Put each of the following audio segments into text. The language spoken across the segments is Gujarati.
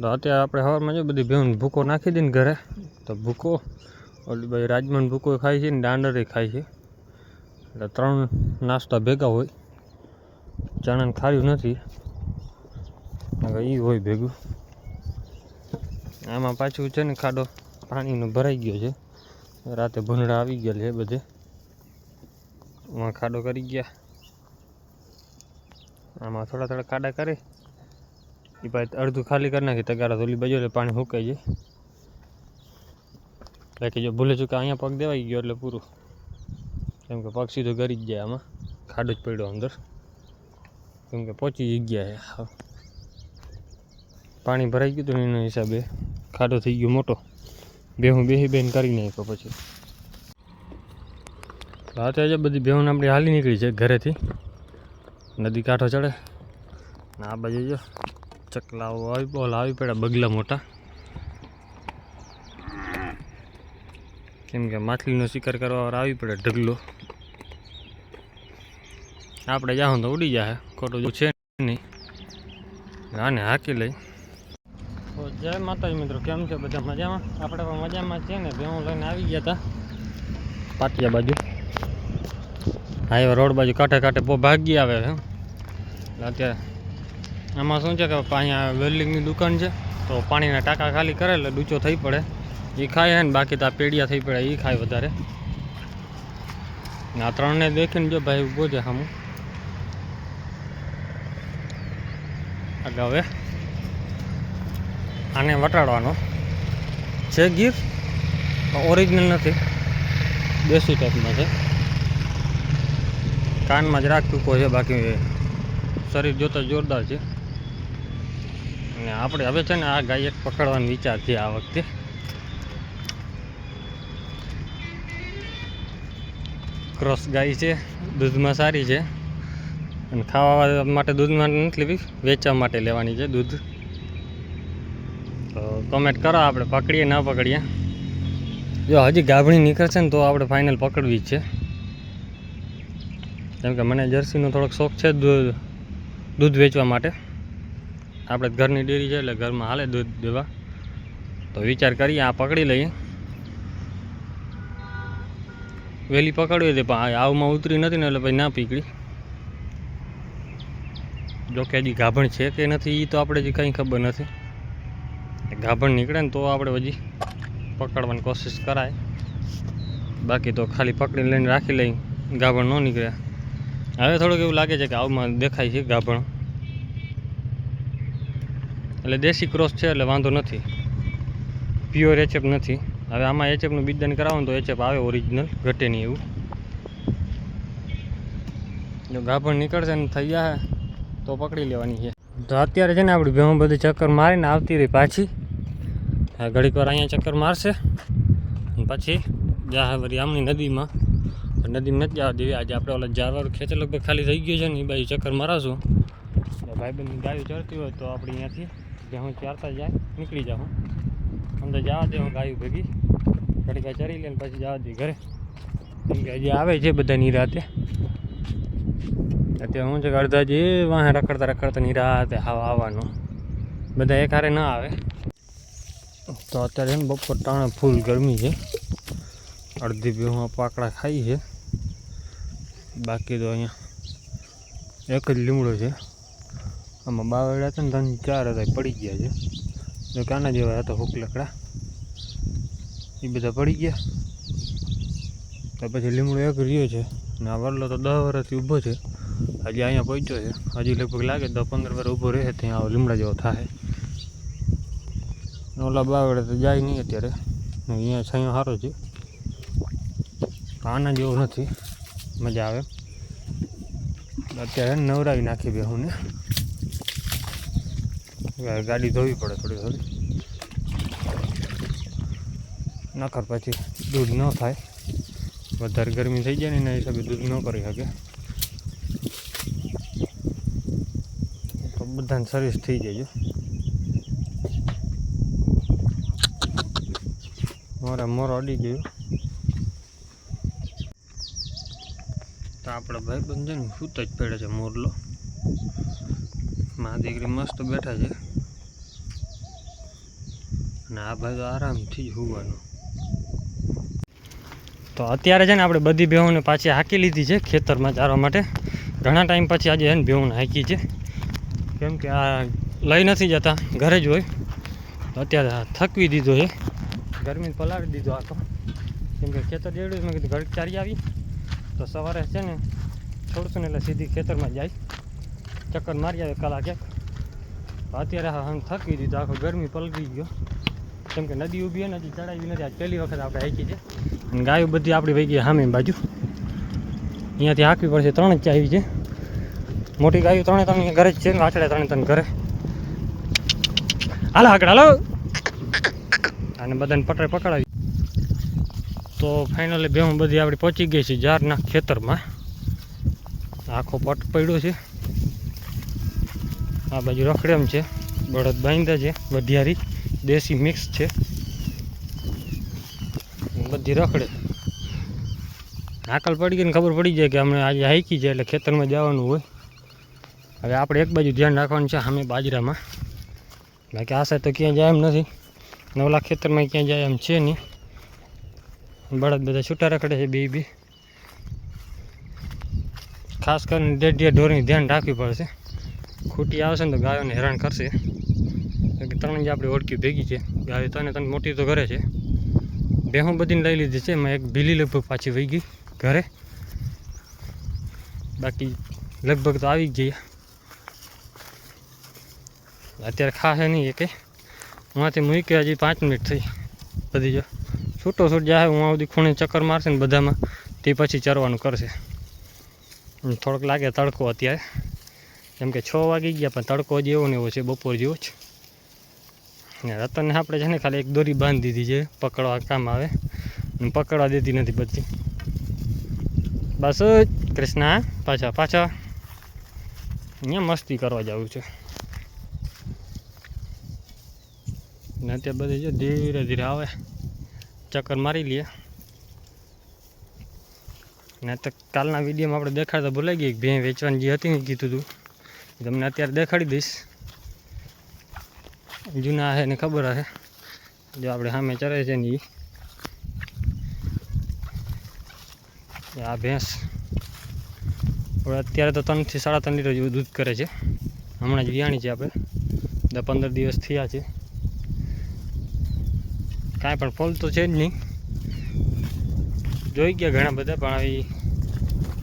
તો અત્યારે આપણે સવારમાં જો બધી ભેહું ભૂકો નાખી દઈને ઘરે, તો ભૂકો, ઓલી ભાઈ રાજમાન ભૂકો ખાય છે ને દાંડરે ખાય છે. એટલે ત્રણ નાસ્તા ભેગા હોય, ચણાને ખાર્યું નથી એ હોય ભેગું. આમાં પાછું છે ને ખાડો પાણીનો ભરાઈ ગયો છે. રાતે ભૂંડડા આવી ગયા છે બધે. આમાં ખાડો કરી ગયા. આમાં થોડા થોડા ખાડા કરે. એ પછી અડધું ખાલી કરી નાખી, તગારા ઓલી બાજુ એટલે પાણી સુકાઈ જાય. બાકી જો ભૂલે ચૂકે અહીંયા પગ દેવાઈ ગયો એટલે પૂરું. કેમ કે પગ સીધો ગરી જ જાય આમાં. ખાડો જ પડ્યો અંદર. કેમ કે પહોંચી ગયા છે. પાણી ભરાઈ ગયું હતું એના હિસાબે. ખાડો થઈ ગયો મોટો. બેહું બેહી બેન કરી નાખ્યો પછી. રાતે આજે બધી બેહુન આપણી હાલી નીકળી છે ઘરેથી. નદી કાંઠો ચડે. ને આ બાજુ જો. ચકલાઓ આવી બોલ આવી પડ્યા બગલા મોટા. કેમ કે માછલીનો શિકાર કરવા આવી પડે ઢગલો. આપણે જાઉં તો ઉડી જાય ખોટું છે નહીં. આને હાકી લઈ. તો જય માતાજી મિત્રો, કેમ છે બધા મજામાં? આપણે પણ મજામાં છે ને, ભેહું લઈને આવી ગયા હતા પાટિયા બાજુ. હાઈવે રોડ બાજુ કાંઠે કાંઠે બહુ ભાગી આવે છે અત્યારે આમાં શું છે કે અહીંયા વેલ્ડિંગની દુકાન છે, તો પાણીના ટાંકા ખાલી કરે એટલે ડૂચો થઈ પડે. એ ખાય ને, બાકી તો પેડિયા થઈ પડે એ ખાય વધારે. આ ત્રણને દેખીને જો ભાઈ ઊભો છે સામું હવે આને વટાડવાનો. છે ગીર? ઓરિજિનલ નથી. દેશી ટાઈપમાં છે. કાનમાં જ રાખ ચૂકો છે, બાકી શરીર જોતા જોરદાર છે. અને આપણે હવે છે ને આ ગાય એક પકડવાનો વિચાર છે આ વખતે. ક્રોસ ગાય છે, દૂધમાં સારી છે. અને ખાવા માટે દૂધમાં નથી લેવી, વેચવા માટે લેવાની છે દૂધ. તો કમેન્ટ કરો, આપણે પકડીએ, ના પકડીએ. જો હજી ગાભણી નીકળશે ને તો આપણે ફાઇનલ પકડવી છે. કેમ કે મને જર્સીનો થોડોક શોખ છે દૂધ દૂધ વેચવા માટે. આપણે ઘરની ડેરી છે એટલે ઘરમાં હાલે દૂધ દેવા. તો વિચાર કરીએ, આ પકડી લઈએ. વહેલી પકડવી હતી, પણ આવમાં ઉતરી નથી ને એટલે પછી ના પીકડી જોકે હજી ગાભણ છે કે નથી એ તો આપણે હજી કંઈ ખબર નથી. ગાભણ નીકળે ને તો આપણે હજી પકડવાની કોશિશ કરાય. બાકી તો ખાલી પકડી લઈને રાખી લઈ ગાભણ ન નીકળ્યા હવે થોડુંક એવું લાગે છે કે આવમાં દેખાય છે ગાભણ. એટલે દેશી ક્રોસ છે એટલે વાંધો નથી. પ્યોર એચએપ નથી. હવે આમાં એચએપનું બીજદાન કરાવો ને તો એચએપ આવે ઓરિજિનલ ઘટે નહીં એવું. જો ગાભણ નીકળશે ને થઈ જાય તો પકડી લેવાની છે. તો અત્યારે છે ને આપણી ભેહું બધી ચક્કર મારીને આવતી રહી પાછી. હા, ઘડીક વાર અહીંયા ચક્કર મારશે. પછી જા વળી આમની નદીમાં. નદીમાં નથી જવા દેવી. આજે આપણે ઓલા જારવાળું ખેતર લગભગ ખાલી થઈ ગયું છે ને, એ બાજુ ચક્કર મારાશું. ભાઈબંધની ગાયું ચડતી હોય તો આપણે અહીંયાથી ભેહું ચારતા જાય, નીકળી જાઉં. અંદર જવા દે, હું ગાયું ભેગી. ઘડીક ચરી લઈને પછી જવા દે ઘરે. કેમ કે હજી આવે છે બધા નિરાતે અત્યારે હું છે અડધા જે વાહે રખડતા રખડતા નિરાતે હાવ આવવાનું. બધા એક હારે ના આવે. તો અત્યારે એમ બપોર ટાણે ફૂલ ગરમી છે. અડધી ભેહું પાકડા ખાઈ છે. બાકી તો અહીંયા એક જ લીમડો છે. આમાં બાવડા હતા ને ત્રણ ચાર હતા પડી ગયા છે. જો કાના જેવા હતા હુક લકડા એ બધા પડી ગયા. તો પછી લીમડો એક રહ્યો છે ને આ વરલો તો દસ વર્ષથી ઊભો છે. હજી અહીંયા પહોંચ્યો છે. હજી લગભગ લાગે દસ પંદર વાર ઊભો રહે ત્યાં આવો લીમડા જેવો થાય. ઓલા બાવડા તો જાય નહીં અત્યારે. અહીંયા છાંયો સારો છે. આના જેવો નથી. મજા આવે. અત્યારે નવરાવી નાખી બેહુંને હવે ગાડી ધોવી પડે થોડી થોડી. નખર પછી દૂધ ન થાય. વધારે ગરમી થઈ જાય ને એના હિસાબે દૂધ ન કરી શકે. તો બધાને સર્વિસ થઈ જાય મોરે મોરો અડી ગયો. તો આપણે ભાઈ બંધ છે ને સૂત જ પડે છે મોરલો. મા દીકરી મસ્ત બેઠા છે. અને આ ભાગ આરામથી જ હોવાનું. તો અત્યારે છે ને આપણે બધી બેહુને પાછી હાંકી લીધી છે ખેતરમાં ચારવા માટે. ઘણા ટાઈમ પછી આજે છે ને હાંકી હાકી છે. કેમ કે આ લઈ નથી જતા, ઘરે જ હોય. તો અત્યારે થકવી દીધો છે. ગરમી પલાળી દીધો આખો કેમ કે ખેતર જેવડું મેં કીધું ઘર ચારી આવી. તો સવારે છે ને છોડશું ને એટલે સીધી ખેતરમાં જાય. ચક્કર મારી આવે કલાક એક. અત્યારે થકી દીધો, આખો ગરમી પલગી ગયો. કેમ કે નદી ઊભી નથી ચડાવી નથી. આજ પહેલી વખત આપણે હાકી છે. અને ગાયો બધી આપણી ભાઈ ગઈ સામે બાજુ. અહીંયાથી હાંકવી પડશે ત્રણ જ આવી છે. મોટી ગાયો ત્રણે ત્રણ ઘરે જ છે વાછડા ત્રણે ત્રણ ઘરે. હાલો આગળ, હાલો. અને બધાને પટરે પકડાવી. તો ફાઇનલી બેહું બધી આપણી પહોંચી ગઈ છે જારના ખેતરમાં. આખો પટ પડ્યો છે. આ બાજુ રખડેમ છે, બળદ બાંધ્યા છે વઢિયારી દેશી મિક્સ છે. બધી રખડે. નાકલ પડી ગઈ ને ખબર પડી જાય કે અમે આજે હાઈકી છે એટલે ખેતરમાં જવાનું હોય. હવે આપણે એક બાજુ ધ્યાન રાખવાનું છે સામે બાજરામાં. બાકી આ તો ક્યાંય જાય એમ નથી. નવલા ખેતરમાં ક્યાંય જાય એમ છે નહીં. બળદ બધા છૂટા રખડે છે બે બે ખાસ કરીને ડેઢિયા ઢોરની ધ્યાન રાખવી પડશે. ખૂટી આવશે ને તો ગાયોને હેરાન કરશે. કે ત્રણ જ આપણે ઓળખી ભેગી છે. ગાયો તને તને મોટી તો ઘરે છે. બેહું બધીને લઈ લીધી છે. એમાં એક ભીલી લગભગ પાછી વહી ગઈ ઘરે. બાકી લગભગ તો આવી જ જઈએ અત્યારે ખાશે નહીં એ કે ઉहाँથી મૂકી હજી પાંચ મિનિટ થઈ. બધી જો છૂટો છૂટ જાય હું સુધી ખૂણે ચક્કર મારશે ને બધામાં તે પછી ચરવાનું કરશે. થોડોક લાગે તડકો અત્યારે. કેમ કે છ વાગી ગયા, પણ તડકો જ એવો ને એવો છે, બપોર જેવો જ. ને રતનને આપણે છે ને ખાલી એક દોરી બાંધી દીધી છે, પકડવા કામ આવે. પકડવા દેતી નથી બધી. બસ કૃષ્ણા પાછા પાછા. અહીંયા મસ્તી કરવા જવું છે. ને અત્યારે બધી જો ધીરે ધીરે આવે. ચક્કર મારી લઈએ ને તો કાલના વિડીયોમાં આપણે દેખાડતા ભૂલાઈ ગઈ. ભેં વેચવાની જે હતી ને કીધું હતું તમને અત્યારે દેખાડી દઈશ. જૂના હે ને ખબર હશે જો આપણે સામે ચરે છે ને એ આ ભેંસ. અત્યારે તો ત્રણથી સાડા ત્રણ લીટર જેવું દૂધ કરે છે. હમણાં જ વિયાણી છે આપણે. દસ પંદર દિવસ થયા છે. કાંઈ પણ ફોલ તો છે જ નહીં. જોઈ ગયા ઘણા બધા, પણ આવી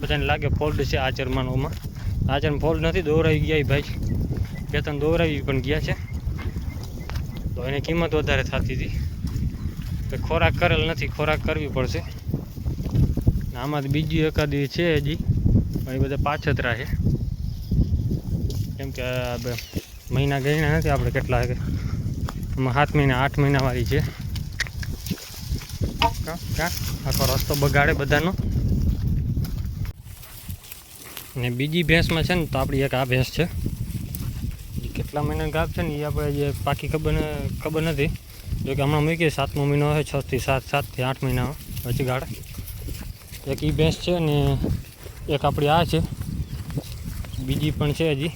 બધાને લાગે ફોલ્ડ છે આચરમાનોમાં આચરણ ફોલ્ડ નથી, દોરાઈ ગયા એ ભાઈ. બે ત્રણ દોરાવી પણ ગયા છે. તો એની કિંમત વધારે થતી હતી. તો ખોરાક કરેલ નથી, ખોરાક કરવી પડશે. આમાં બીજી એકાદી છે હજી. એ બધા પાછતરા છે. કેમ કે મહિના ગણ્યા નથી આપણે કેટલા સાત મહિના, આઠ મહિનાવાળી છે. આખો રસ્તો બગાડે બધાનો. ને બીજી ભેંસમાં છે ને, તો આપણી એક આ ભેંસ છે. કેટલા મહિનાની ગાભ છે ને એ આપણે જે પાકી ખબર ખબર નથી. જો કે હમણાં મૂકીએ સાતમો મહિનો હોય છથી સાત સાતથી આઠ મહિના વચ્ચે ગાળે. એક એ ભેંસ છે ને, એક આપણી આ છે. બીજી પણ છે હજી.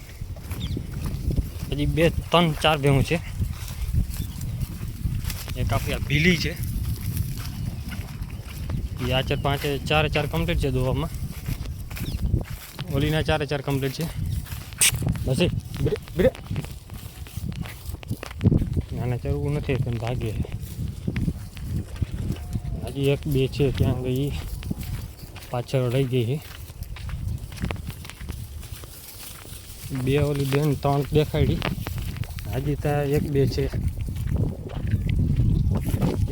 હજી બે, ત્રણ, ચાર ભેહું છે. એક આપણી આ ભીલી છે. એ આ ચાર, પાંચે, ચારે, ચાર કમ્પ્લીટ છે દોવામાં. ઓલીના ચારે ચાર કમ્પ્લીટ છે. બસ નાના ચરવું નથી, પણ ભાગે હજી એક, બે છે ત્યાં ગઈ પાછળ રહી ગઈ બે ઓલી બેન ત્રણ દેખાડી હજી ત્યાં એક, બે છે.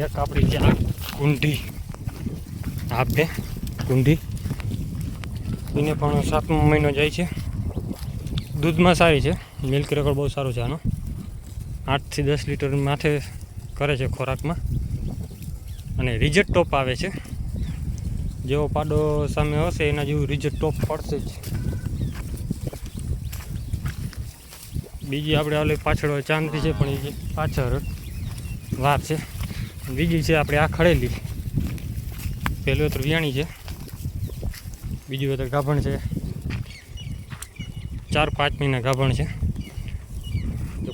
એક આપણી છે આ કુંઢી આ બે કુંઢી એને પણ સાતમો મહિનો જાય છે. દૂધમાં સારી છે. મિલ્ક રેકોર્ડ બહુ સારો છે આનો. આઠથી દસ લીટર માથે કરે છે ખોરાકમાં. અને રિજેક્ટ ટોપ આવે છે. જેવો પાડો સામે હશે, એના જેવું રિજેક્ટ ટોપ પડશે જ. બીજી આપણે ઓલી પાછળ ચાંદની છે, પણ એ પાછળ વાર છે. બીજી છે આપણે આ ખડેલી. પહેલું તો વિયાણી છે. બીજું વેતર ગાભણ છે. ચાર પાંચ મહિના ગાભણ છે.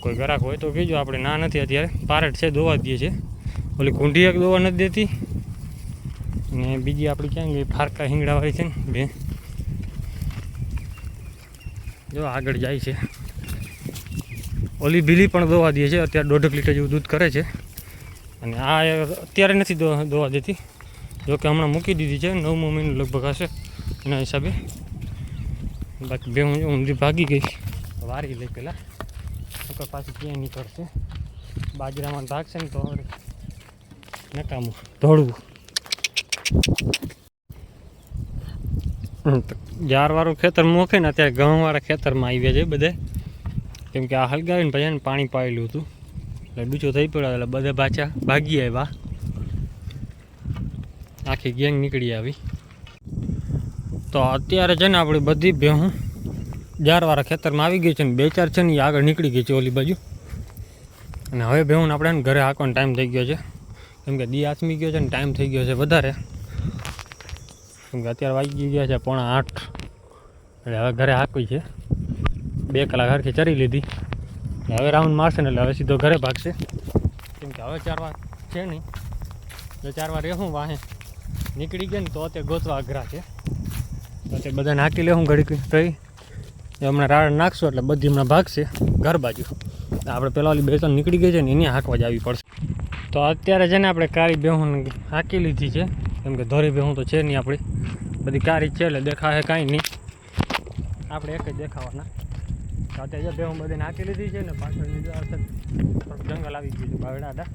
કોઈ ગ્રાહક હોય તો કહેજો, આપણે ના નથી અત્યારે. પારટ છે, દોવા દઈએ છે. ઓલી કુંઢી એક દોવા નથી દેતી. અને બીજી આપણી ક્યાં ગઈ? ફારકા હિંગડાવાળી છે ને, બે. જો, આગળ જાય છે. ઓલી બીલી પણ દોવા દે છે. અત્યારે દોઢક લીટર જેવું દૂધ કરે છે. અને આ અત્યારે નથી દોવા દેતી. જોકે હમણાં મૂકી દીધી છે. નવમો મહિનો લગભગ હશે એના હિસાબે. બાકી બે હું ઊંધી ભાગી ગઈ. વારી લઈ પેલા. નકર પાછી ક્યાંય નીકળશે બાજરામાં ભાગશે ને તો વળી નકામું હમ, જારવાળું ખેતર મોખે ને અત્યારે ઘઉંવાળા ખેતરમાં આવ્યા છે બધે. કેમ કે આ હલગાવીને પછી પાણી પાયેલું હતું. એટલે ડૂચો થઈ પડ્યો એટલે બધા પાછા ભાગી આવ્યા. આખી ગેંગ નીકળી આવી. તો અત્યારે છે ને આપણી બધી ભેહું જારવાળા ખેતરમાં આવી ગઈ છે ને બે ચાર છે ને એ આગળ નીકળી ગઈ છે ઓલી બાજુ. અને હવે ભેહું આપણે ઘરે હાંકવાનો ટાઈમ થઈ ગયો છે. કેમ કે દી આથમી ગયો છે ને ટાઈમ થઈ ગયો છે વધારે. કેમ કે અત્યારે વાગી ગયા છે પોણા આઠ. એટલે હવે ઘરે હાંકવી છે. બે કલાક હરખી ચરી લીધી. હવે રાઉન્ડ મારશે ને એટલે હવે સીધો ઘરે ભાગશે. કેમ કે હવે ચાર વાર છે નહીં. જો ચાર વાર રહેવું વાહે. નીકળી ગયા ને તો અત્યારે ગોતવા અઘરા છે. તો અત્યારે બધાને નાખી લેવું ઘડીક. રહી એ હમણાં રાડ નાખશું એટલે બધી હમણાં ભાગશે ઘર બાજુ. આપણે પેલા ઓલી બે ત્રણ નીકળી ગઈ છે ને એની હાંકવા જ આવી પડશે. તો અત્યારે છે ને આપણે કાળી બેહું હાંકી લીધી છે. કેમ કે ધોરી બેહું તો છે નહીં આપણી. બધી કાળી છે એટલે દેખાશે કાંઈ નહીં. આપણે એક જ દેખાવાના. અત્યારે જે બેહું બધી નાખી લીધી છે ને પાછળ જંગલ આવી ગયું છે બાવડાડા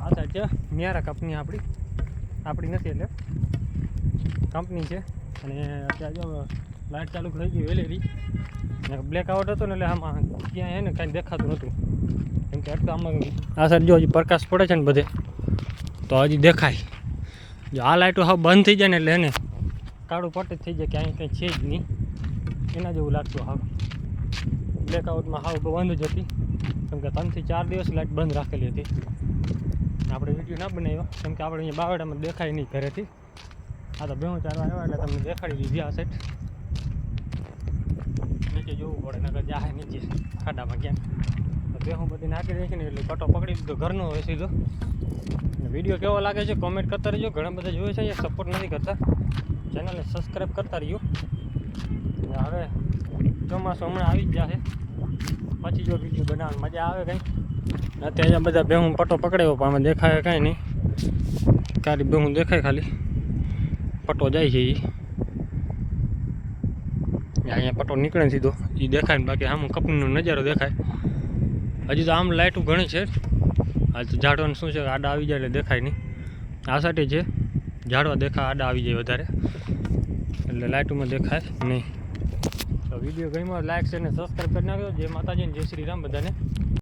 આ સાઈડ છે મિયારા કંપની આપણી. આપણી નથી એટલે. કંપની છે. અને અત્યારે લાઇટ ચાલુ થઈ ગઈ વેલેરી બ્લેકઆઉટ બ્લેક આઉટ હતો ને એટલે આમાં ક્યાં હે ને કાંઈ દેખાતું નહોતું. કેમ કે એટલું આમાં આ સાઈડ જો હજી પ્રકાશ પડે છે ને બધે, તો હજી દેખાય. જો આ લાઇટો હાવ બંધ થઈ જાય ને એટલે એને કાળું પટ જ થઈ જાય કે અહીં કંઈ છે જ નહીં. એના જેવું લાગતું હાવ. બ્લેકઆઉટમાં હાવ બંધ જ હતી. કેમ કે ત્રણથી ચાર દિવસ લાઇટ બંધ રાખેલી હતી. આપણે વીડિયો ના બનાવ્યો. કેમ કે આપણે અહીંયા બાવડામાં દેખાય નહીં ઘરેથી. આ તો બે ચાર આવ્યા એટલે તમને દેખાડી દીધી આ સેટ જોવું પડે, નકર જાહે નીચે, ખાડામાં ક્યાંક તો બેહું બધી નાખી રાખીને એટલે કટો પકડી લીધો, ઘરનો હોય સીધો. વીડિયો કેવો લાગે છે કોમેન્ટ કરતા રહીજો. ઘણા બધા જોવે છે એ સપોર્ટ નથી કરતા. ચેનલને સબસ્ક્રાઈબ કરતા રહ્યો. હવે ચોમાસું હમણાં આવી જ જશે પછી જો વીડિયો બનાવવાની મજા આવે કંઈ અત્યારે અહીંયા બધા બેહું પટો પકડાયો, પણ આમાં દેખાય કાંઈ નહીં. કાલી બેહું દેખાય ખાલી. પટો જાય છે એ અહીંયા પટો નીકળે સીધો. એ દેખાય બાકી આમ કંપનીનો નજારો દેખાય. હજી તો આમ લાઇટું ઘણી છે. આ તો ઝાડવાનું શું છે? આડા આવી જાય એટલે દેખાય નહીં. આ સાઈડે છે ઝાડવા દેખાય આડા આવી જાય વધારે. એટલે લાઇટોમાં દેખાય નહીં. તો વીડિયો ગમ્યો લાઈક છે ને સબસ્ક્રાઈબ કરી નાખજો. જે માતાજીને જય શ્રી રામ બધાને.